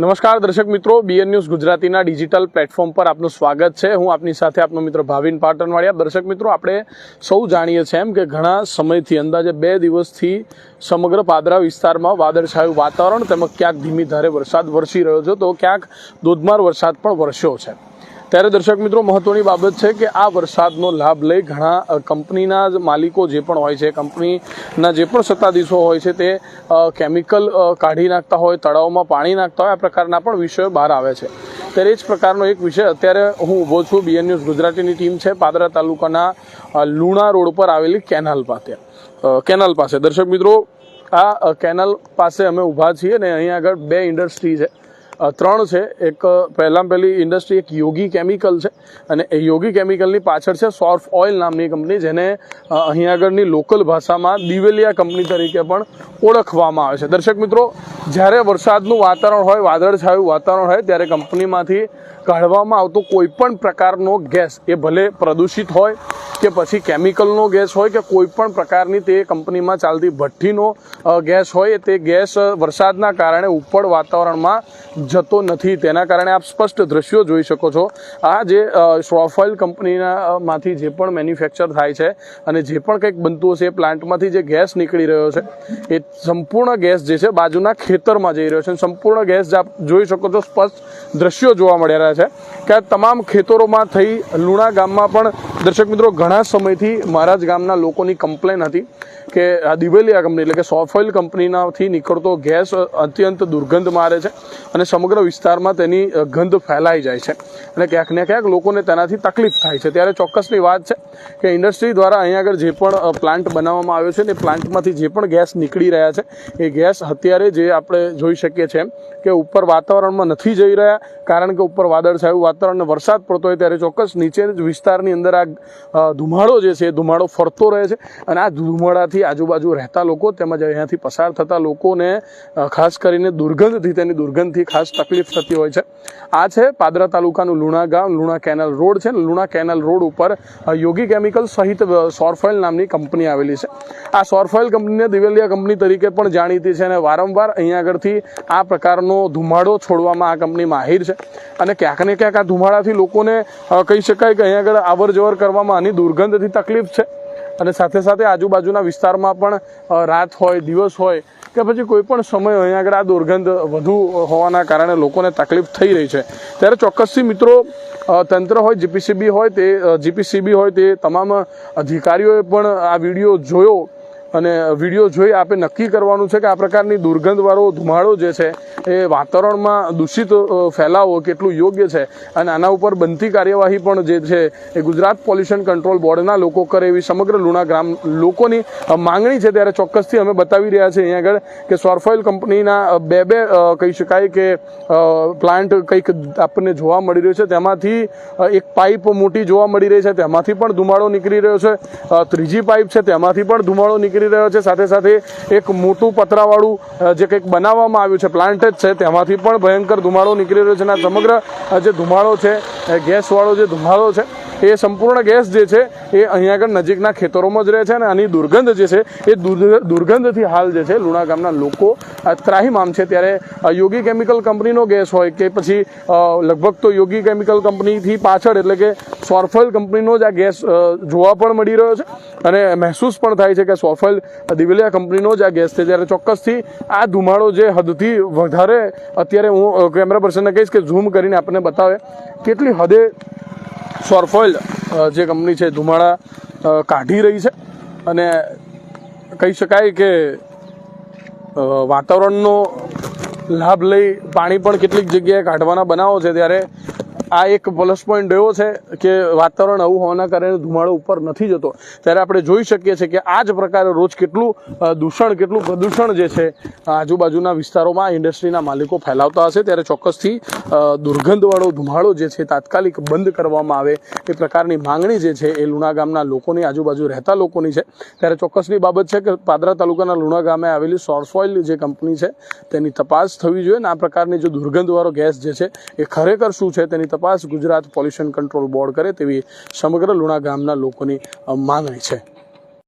નમસ્કાર, દર્શક મિત્રો. બીએન ન્યૂઝ ગુજરાતીના ડિજિટલ પ્લેટફોર્મ પર આપનું સ્વાગત છે. હું આપની સાથે આપનો મિત્ર ભાવિન પાટણવાડિયા. દર્શક મિત્રો, આપણે સૌ જાણીએ છીએ એમ કે ઘણા સમયથી, અંદાજે બે દિવસથી સમગ્ર પાદરા વિસ્તારમાં વાદળછાયું વાતાવરણ તેમજ ક્યાંક ધીમી ધારે વરસાદ વરસી રહ્યો છે. તો ક્યાંક ધોધમાર વરસાદ પણ વરસ્યો છે. ત્યારે દર્શક મિત્રો, મહત્વની બાબત છે કે આ વરસાદનો લાભ લઈ ઘણા કંપનીના જ માલિકો જે પણ હોય છે, કંપનીના જે પણ સત્તાધીશો હોય છે તે કેમિકલ કાઢી નાખતા હોય, તળાવમાં પાણી નાખતા હોય, આ પ્રકારના પણ વિષયો બહાર આવે છે. ત્યારે જ પ્રકારનો એક વિષય અત્યારે હું ઊભો છું બીએન ન્યૂઝ ગુજરાતીની ટીમ છે, પાદરા તાલુકાના લુણા રોડ પર આવેલી કેનાલ પાસે. કેનાલ પાસે. દર્શક મિત્રો, આ કેનાલ પાસે અમે ઊભા છીએ ને અહીં આગળ બે ઇન્ડસ્ટ્રી છે. ત્રણ છે. એક પહેલાં પહેલી ઇન્ડસ્ટ્રી એક યોગી કેમિકલ છે અને એ યોગી કેમિકલની પાછળ છે સોર્ફ ઓઇલ નામની કંપની જેને અહીં આગળની લોકલ ભાષામાં દિવેલિયા કંપની તરીકે પણ ઓળખવામાં આવે છે. દર્શક મિત્રો, જ્યારે વરસાદનું વાતાવરણ હોય, વાદળછાયું વાતાવરણ હોય, ત્યારે કંપનીમાંથી કાઢવામાં આવતો કોઈ પણ પ્રકારનો ગેસ એ ભલે પ્રદૂષિત હોય કે પછી કેમિકલનો ગેસ હોય કે કોઈપણ પ્રકારની તે કંપનીમાં ચાલતી ભઠ્ઠીનો ગેસ હોય તે ગેસ વરસાદના કારણે ઉપર વાતાવરણમાં જતો નથી. તેના કારણે આપ સ્પષ્ટ દ્રશ્યો જોઈ શકો છો. આ જે સોફોઇલ કંપનીના માંથી જે પણ મેન્યુફેક્ચર થાય છે અને જે પણ કંઈક બનતું હશે એ પ્લાન્ટમાંથી જે ગેસ નીકળી રહ્યો છે, એ સંપૂર્ણ ગેસ જે છે બાજુના ખેતરમાં જઈ રહ્યો છે. સંપૂર્ણ ગેસ આપ જોઈ શકો છો, સ્પષ્ટ દ્રશ્યો જોવા મળી રહ્યા છે કે તમામ ખેતરોમાં થઈ લુણા ગામમાં પણ દર્શક મિત્રો, ઘણા સમયથી મારા જ ગામના લોકોની કમ્પ્લેન હતી કે આ દિવેલિયા કંપની, એટલે કે સોફોઇલ કંપનીનાથી નીકળતો ગેસ અત્યંત દુર્ગંધ મારે છે અને સમગ્ર વિસ્તારમાં તેની ગંધ ફેલાઈ જાય છે. અને ક્યાંક ને ક્યાંક લોકોને તેનાથી તકલીફ થાય છે. ત્યારે ચોક્કસની વાત છે કે ઇન્ડસ્ટ્રી દ્વારા અહીંયા આગળ જે પણ પ્લાન્ટ બનાવવામાં આવ્યો છે ને પ્લાન્ટમાંથી જે પણ ગેસ નીકળી રહ્યા છે, એ ગેસ અત્યારે જે આપણે જોઈ શકીએ છીએ કે ઉપર વાતાવરણમાં નથી જઈ રહ્યા. કારણ કે ઉપર વાદળછાયું વાતાવરણ વરસાદ પડતો હોય ત્યારે ચોક્કસ નીચે વિસ્તારની અંદર આ ધુમાડો જે છે, એ ધુમાડો ફરતો રહે છે અને આ ધુમાડાથી આજુબાજુ રહેતા લોકો તેમજ અહીંયાથી પસાર થતા લોકોને ખાસ કરીને દુર્ગંધથી, તેની દુર્ગંધથી ખાસ તકલીફ થતી હોય છે. આ છે પાદરા તાલુકાનું લુણા ગામ, લુણા કેનાલ રોડ છે. લુણા કેનાલ રોડ ઉપર યોગી કેમિકલ સહિત સોરફોઇલ નામની કંપની આવેલી છે. આ સોરફોઇલ કંપનીને દિવેલિયા કંપની તરીકે પણ જાણીતી છે અને વારંવાર અહીંયા આગળથી આ પ્રકારનો ધુમાડો છોડવામાં આ કંપની માહિર છે. અને ક્યાંક ને ક્યાંક આ ધુમાડાથી લોકોને કહી શકાય કે અહીંયા આગળ અવર જવર કરવામાં આની દુર્ગંધથી તકલીફ છે. અને સાથે સાથે આજુબાજુના વિસ્તારમાં પણ રાત હોય, દિવસ હોય, કે પછી કોઈ પણ સમય અહીંયા આગળ આ દુર્ગંધ વધુ હોવાના કારણે લોકોને તકલીફ થઈ રહી છે. ત્યારે ચોક્કસથી મિત્રો તંત્ર હોય, જીપીસીબી હોય, તે જીપીસીબી હોય, તે તમામ અધિકારીઓએ પણ આ વીડિયો જોયો. અને વીડિયો જોઈ આપે નક્કી કરવાનું છે કે આ પ્રકારની દુર્ગંધવાળો ધુમાડો જે છે એ વાતાવરણમાં દૂષિત ફેલાવો કેટલું યોગ્ય છે અને આના ઉપર બનતી કાર્યવાહી પણ જે છે એ ગુજરાત પોલ્યુશન કંટ્રોલ બોર્ડના લોકો કરે એવી સમગ્ર લુણા ગ્રામ લોકોની માંગણી છે ત્યારે ચોક્કસથી અમે બતાવી રહ્યા છીએ અહીંયા આગળ કે સોરફોઇલ કંપનીના બે બે કહી શકાય કે પ્લાન્ટ કંઈક આપણને જોવા મળી રહ્યો છે. તેમાંથી એક પાઇપ મોટી જોવા મળી રહી છે. તેમાંથી પણ ધુમાડો નીકળી રહ્યો છે. ત્રીજી પાઇપ છે. તેમાંથી પણ ધુમાડો નીકળી રહ્યો છે. સાથે સાથે એક મોટું પતરાવાળું જે કંઈક બનાવવામાં આવ્યું છે, પ્લાન્ટ જ છે. તેમાંથી પણ ભયંકર ધુમાડો નીકળી રહ્યો છે અને આ સમગ્ર જે ધુમાડો છે ગેસવાળો જે ધુમાડો છે એ સંપૂર્ણ ગેસ જે છે એ અહીંયા આગળ નજીકના ખેતરોમાં જ રહે છે અને આની દુર્ગંધ જે છે એ દુર્ગ- દુર્ગંધથી હાલ જે છે લુણા ગામના લોકો ત્રાહીમામ છે. ત્યારે યોગી કેમિકલ કંપનીનો ગેસ હોય કે પછી લગભગ તો યોગી કેમિકલ કંપનીથી પાછળ એટલે કે સોરફોઇલ કંપનીનો જ આ ગેસ જોવા પણ મળી રહ્યો છે. અને મહેસૂસ પણ થાય છે કે સોફલ દિવેલિયા કંપનીનો જ આ ગેસ છે. ત્યારે ચોક્કસથી આ ધુમાડો જે હદથી વધારે, અત્યારે હું કેમેરા પર્સનને કહીશ કે ઝૂમ કરીને આપણને બતાવે, કેટલી હદે સોરફોઇલ જે કંપની છે ધુમાડા કાઢી રહી છે. અને કહી શકાય કે વાતાવરણનો લાભ લઈ પાણી પણ કેટલીક જગ્યાએ કાઢવાના બનાવો છે. ત્યારે આ એક પ્લસ પોઈન્ટ એવો છે કે વાતાવરણ આવું હોવાના કારણે ધુમાડો ઉપર નથી જતો. ત્યારે આપણે જોઈ શકીએ છીએ કે આ જ પ્રકારે રોજ કેટલું દૂષણ, કેટલું પ્રદૂષણ જે છે, આજુબાજુના વિસ્તારોમાં ઇન્ડસ્ટ્રીના માલિકો ફેલાવતા હશે. ત્યારે ચોક્કસથી દુર્ગંધવાળો ધુમાડો જે છે તાત્કાલિક બંધ કરવામાં આવે એ પ્રકારની માંગણી જે છે એ લુણા ગામના લોકોની આજુબાજુ રહેતા લોકોની છે. ત્યારે ચોક્કસની બાબત છે કે પાદરા તાલુકાના લુણા ગામે આવેલી સોર્સઓઇલ જે કંપની છે તેની તપાસ થવી જોઈએ અને આ પ્રકારની જે દુર્ગંધવાળો ગેસ જે છે એ ખરેખર શું છે તેની તપાસ ગુજરાત પોલ્યુશન કંટ્રોલ બોર્ડ કરે તેવી સમગ્ર લુણા ગામના લોકોની માંગણી છે.